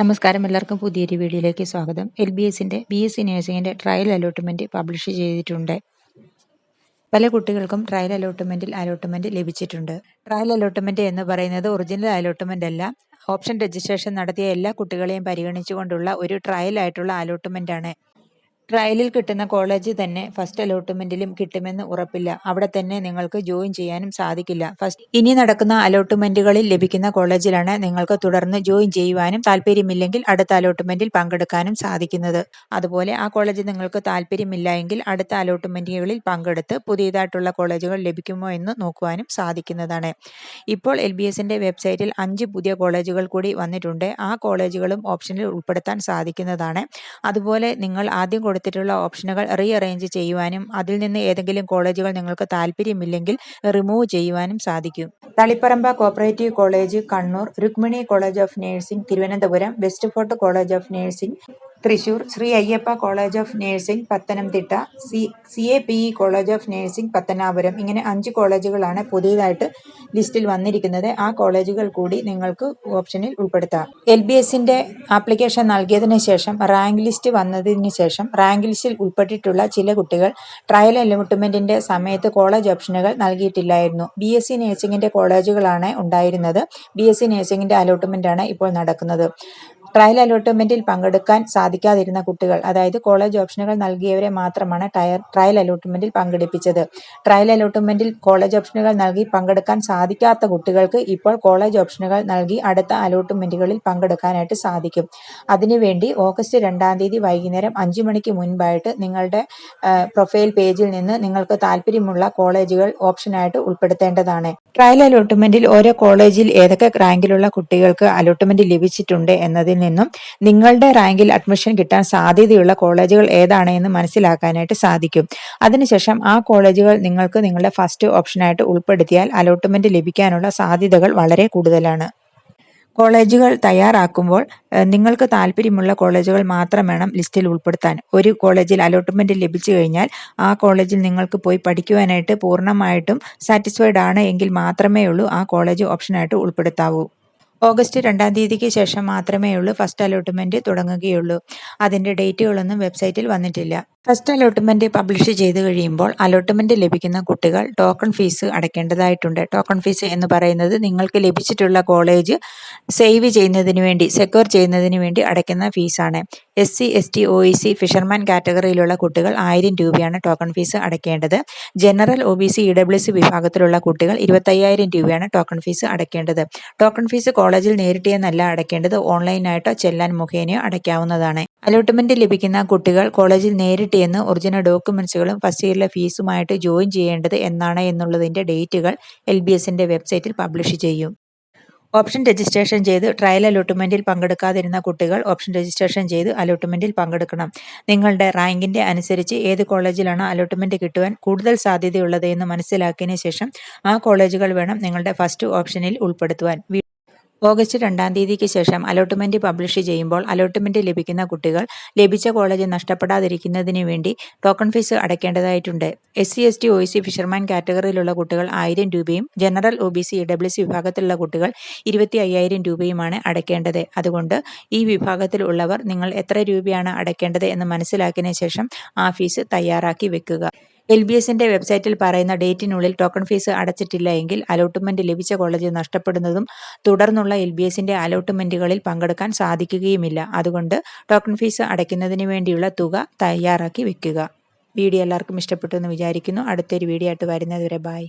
നമസ്കാരം. എല്ലാവർക്കും പുതിയൊരു വീഡിയോയിലേക്ക് സ്വാഗതം. എൽ ബി എസിന്റെ ബി എസ് സി നേഴ്സിങ്ങിന്റെ ട്രയൽ അലോട്ട്മെന്റ് പബ്ലിഷ് ചെയ്തിട്ടുണ്ട്. പല കുട്ടികൾക്കും ട്രയൽ അലോട്ട്മെന്റിൽ അലോട്ട്മെന്റ് ലഭിച്ചിട്ടുണ്ട്. ട്രയൽ അലോട്ട്മെന്റ് എന്ന് പറയുന്നത് ഒറിജിനൽ അലോട്ട്മെന്റ് അല്ല. ഓപ്ഷൻ രജിസ്ട്രേഷൻ നടത്തിയ എല്ലാ കുട്ടികളെയും പരിഗണിച്ചുകൊണ്ടുള്ള ഒരു ട്രയൽ ആയിട്ടുള്ള അലോട്ട്മെന്റ് ആണ്. ട്രയലിൽ കിട്ടുന്ന കോളേജ് തന്നെ ഫസ്റ്റ് അലോട്ട്മെന്റിലും കിട്ടുമെന്ന് ഉറപ്പില്ല. അവിടെ തന്നെ നിങ്ങൾക്ക് ജോയിൻ ചെയ്യാനും സാധിക്കില്ല. ഫസ്റ്റ് ഇനി നടക്കുന്ന അലോട്ട്മെന്റുകളിൽ ലഭിക്കുന്ന കോളേജിലാണ് നിങ്ങൾക്ക് തുടർന്ന് ജോയിൻ ചെയ്യുവാനും താല്പര്യമില്ലെങ്കിൽ അടുത്ത അലോട്ട്മെന്റിൽ പങ്കെടുക്കാനും സാധിക്കുന്നത്. അതുപോലെ ആ കോളേജ് നിങ്ങൾക്ക് താല്പര്യമില്ല എങ്കിൽ അടുത്ത അലോട്ട്മെന്റുകളിൽ പങ്കെടുത്ത് പുതിയതായിട്ടുള്ള കോളേജുകൾ ലഭിക്കുമോ എന്ന് നോക്കുവാനും സാധിക്കുന്നതാണ്. ഇപ്പോൾ എൽ ബി എസിന്റെ വെബ്സൈറ്റിൽ അഞ്ച് പുതിയ കോളേജുകൾ കൂടി വന്നിട്ടുണ്ട്. ആ കോളേജുകളും ഓപ്ഷനിൽ ഉൾപ്പെടുത്താൻ സാധിക്കുന്നതാണ്. അതുപോലെ നിങ്ങൾ ആദ്യം കൊടുത്തിട്ടുള്ള ഓപ്ഷനുകൾ റീ അറേഞ്ച് ചെയ്യുവാനും അതിൽ നിന്ന് ഏതെങ്കിലും കോളേജുകൾ നിങ്ങൾക്ക് താല്പര്യമില്ലെങ്കിൽ റിമൂവ് ചെയ്യുവാനും സാധിക്കും. Taliparamba cooperative college Kannur Rukmini college of nursing Thiruvananthapuram west fort college of nursing Thrissur Shri Ayyappa college of nursing Pathanamthitta C C A P E college of nursing Pathanapuram ഇങ്ങനെ അഞ്ച് കോളേജുകളാണ് പുതിയതായിട്ട് ലിസ്റ്റിൽ വന്നിരിക്കുന്നത്. ആ കോളേജുകൾ കൂടി നിങ്ങൾക്ക് ഓപ്ഷനിൽ ഉൾപ്പെടുത്താം. എൽ ബി എസിന്റെ ആപ്ലിക്കേഷൻ നൽകിയതിന് ശേഷം റാങ്ക് ലിസ്റ്റ് വന്നതിന് ശേഷം റാങ്ക് ലിസ്റ്റിൽ ഉൾപ്പെട്ടിട്ടുള്ള ചില കുട്ടികൾ ട്രയൽ അലോട്ട്മെന്റിന്റെ സമയത്ത് കോളേജ് ഓപ്ഷനുകൾ നൽകിയിട്ടില്ലായിരുന്നു. ബി എസ് സി നഴ്സിംഗിന്റെ കോളേജുകളാണ് ഉണ്ടായിരുന്നത്. ബി എസ് സി നഴ്സിംഗിന്റെ അലോട്ട്മെന്റാണ് ഇപ്പോൾ നടക്കുന്നത്. ട്രയൽ അലോട്ട്മെന്റിൽ പങ്കെടുക്കാൻ സാധിക്കാതിരുന്ന കുട്ടികൾ അതായത് കോളേജ് ഓപ്ഷനുകൾ നൽകിയവരെ മാത്രമാണ് ടയർ ട്രയൽ അലോട്ട്മെന്റിൽ പങ്കെടുപ്പിച്ചത്. ട്രയൽ അലോട്ട്മെന്റിൽ കോളേജ് ഓപ്ഷനുകൾ നൽകി പങ്കെടുക്കാൻ സാധിക്കാത്ത കുട്ടികൾക്ക് ഇപ്പോൾ കോളേജ് ഓപ്ഷനുകൾ നൽകി അടുത്ത അലോട്ട്മെന്റുകളിൽ പങ്കെടുക്കാനായിട്ട് സാധിക്കും. അതിനുവേണ്ടി ഓഗസ്റ്റ് രണ്ടാം തീയതി വൈകുന്നേരം അഞ്ചു മണിക്ക് മുൻപായിട്ട് നിങ്ങളുടെ പ്രൊഫൈൽ പേജിൽ നിന്ന് നിങ്ങൾക്ക് താല്പര്യമുള്ള കോളേജുകൾ ഓപ്ഷനായിട്ട് ഉൾപ്പെടുത്തേണ്ടതാണ്. ട്രയൽ അലോട്ട്മെന്റിൽ ഓരോ കോളേജിൽ ഏതൊക്കെ റാങ്കിലുള്ള കുട്ടികൾക്ക് അലോട്ട്മെന്റ് ലഭിച്ചിട്ടുണ്ട് എന്നതിൽ നിന്നും നിങ്ങളുടെ റാങ്കിൽ അഡ്മിഷൻ കിട്ടാൻ സാധ്യതയുള്ള കോളേജുകൾ ഏതാണ് എന്ന് മനസ്സിലാക്കാനായിട്ട് സാധിക്കും. അതിനുശേഷം ആ കോളേജുകൾ നിങ്ങൾക്ക് നിങ്ങളുടെ ഫസ്റ്റ് ഓപ്ഷനായിട്ട് ഉൾപ്പെടുത്തിയാൽ അലോട്ട്മെന്റ് ലഭിക്കാനുള്ള സാധ്യതകൾ വളരെ കൂടുതലാണ്. കോളേജുകൾ തയ്യാറാക്കുമ്പോൾ നിങ്ങൾക്ക് താല്പര്യമുള്ള കോളേജുകൾ മാത്രം വേണം ലിസ്റ്റിൽ ഉൾപ്പെടുത്താൻ. ഒരു കോളേജിൽ അലോട്ട്മെന്റ് ലഭിച്ചു കഴിഞ്ഞാൽ ആ കോളേജിൽ നിങ്ങൾക്ക് പോയി പഠിക്കുവാനായിട്ട് പൂർണമായിട്ടും സാറ്റിസ്ഫൈഡ് ആണ് എങ്കിൽ മാത്രമേ ഉള്ളൂ ആ കോളേജ് ഓപ്ഷനായിട്ട് ഉൾപ്പെടുത്താവൂ. ഓഗസ്റ്റ് രണ്ടാം തീയതിക്ക് ശേഷം മാത്രമേ ഉള്ളൂ ഫസ്റ്റ് അലോട്ട്മെന്റ് തുടങ്ങുകയുള്ളൂ. അതിന്റെ ഡേറ്റുകളൊന്നും വെബ്സൈറ്റിൽ വന്നിട്ടില്ല. ഫസ്റ്റ് അലോട്ട്മെന്റ് പബ്ലിഷ് ചെയ്ത് കഴിയുമ്പോൾ അലോട്ട്മെന്റ് ലഭിക്കുന്ന കുട്ടികൾ ടോക്കൺ ഫീസ് അടയ്ക്കേണ്ടതായിട്ടുണ്ട്. ടോക്കൺ ഫീസ് എന്ന് പറയുന്നത് നിങ്ങൾക്ക് ലഭിച്ചിട്ടുള്ള കോളേജ് സേവ് ചെയ്യുന്നതിന് വേണ്ടി സെക്യൂർ ചെയ്യുന്നതിന് വേണ്ടി അടയ്ക്കുന്ന ഫീസാണ്. S C S T O E C fisherman കാറ്റഗറിയിലുള്ള കുട്ടികൾ ആയിരം രൂപയാണ് ടോക്കൺ ഫീസ് അടയ്ക്കേണ്ടത്. General O B C E W C വിഭാഗത്തിലുള്ള കുട്ടികൾ ഇരുപത്തയ്യായിരം രൂപയാണ് ടോക്കൺ ഫീസ് അടയ്ക്കേണ്ടത്. ടോക്കൺ ഫീസ് കോളേജിൽ നേരിട്ടേന്നല്ല അടയ്ക്കേണ്ടത് ഓൺലൈനായിട്ടോ ചെല്ലാൻ മുഖേനയോ അടയ്ക്കാവുന്നതാണ്. അലോട്ട്മെന്റ് ലഭിക്കുന്ന കുട്ടികൾ കോളേജിൽ നേരിട്ട് എന്ന് ഒറിജിനൽ ഡോക്യുമെന്റ്സുകളും ഫസ്റ്റ് ഇയറിലെ ഫീസുമായിട്ട് ജോയിൻ ചെയ്യേണ്ടത് എന്നാണ് എന്നുള്ളതിന്റെ ഡേറ്റുകൾ എൽ ബി എസിന്റെ വെബ്സൈറ്റിൽ പബ്ലിഷ് ചെയ്യും. ഓപ്ഷൻ രജിസ്ട്രേഷൻ ചെയ്ത് ട്രയൽ അലോട്ട്മെന്റിൽ പങ്കെടുക്കാതിരുന്ന കുട്ടികൾ ഓപ്ഷൻ രജിസ്ട്രേഷൻ ചെയ്ത് അലോട്ട്മെന്റിൽ പങ്കെടുക്കണം. നിങ്ങളുടെ റാങ്കിന്റെ അനുസരിച്ച് ഏത് കോളേജിലാണ് അലോട്ട്മെന്റ് കിട്ടുവാൻ കൂടുതൽ സാധ്യതയുള്ളത് എന്ന് മനസ്സിലാക്കിയതിന് ശേഷം ആ കോളേജുകൾ വേണം നിങ്ങളുടെ ഫസ്റ്റ് ഓപ്ഷനിൽ ഉൾപ്പെടുത്തുവാൻ. ഓഗസ്റ്റ് രണ്ടാം തീയതിക്ക് ശേഷം അലോട്ട്മെന്റ് പബ്ലിഷ് ചെയ്യുമ്പോൾ അലോട്ട്മെന്റ് ലഭിക്കുന്ന കുട്ടികൾ ലഭിച്ച കോളേജ് നഷ്ടപ്പെടാതിരിക്കുന്നതിന് വേണ്ടി token fees അടയ്ക്കേണ്ടതായിട്ടുണ്ട്. S C S T O C fisherman കാറ്റഗറിയിലുള്ള കുട്ടികൾ ആയിരം രൂപയും general O B C W C വിഭാഗത്തിലുള്ള കുട്ടികൾ ഇരുപത്തി അയ്യായിരം രൂപയുമാണ് അടയ്ക്കേണ്ടത്. അതുകൊണ്ട് ഈ വിഭാഗത്തിൽ ഉള്ളവർ നിങ്ങൾ എത്ര രൂപയാണ് അടയ്ക്കേണ്ടത് എന്ന് മനസ്സിലാക്കിയതിനു ശേഷം ആ ഫീസ് തയ്യാറാക്കി വെക്കുക. എൽ ബി എസിന്റെ വെബ്സൈറ്റിൽ പറയുന്ന ഡേറ്റിനുള്ളിൽ ടോക്കൺ ഫീസ് അടച്ചിട്ടില്ല എങ്കിൽ അലോട്ട്മെന്റ് ലഭിച്ച കോളേജ് നഷ്ടപ്പെടുന്നതും തുടർന്നുള്ള എൽ ബി എസിന്റെ അലോട്ട്മെന്റുകളിൽ പങ്കെടുക്കാൻ സാധിക്കുകയുമില്ല. അതുകൊണ്ട് ടോക്കൺ ഫീസ് അടയ്ക്കുന്നതിന് വേണ്ടിയുള്ള തുക തയ്യാറാക്കി വെക്കുക. വീഡിയോ എല്ലാവർക്കും ഇഷ്ടപ്പെട്ടു എന്ന് വിചാരിക്കുന്നു. അടുത്തൊരു വീഡിയോ ആയിട്ട് വരുന്നതുവരെ ബായ്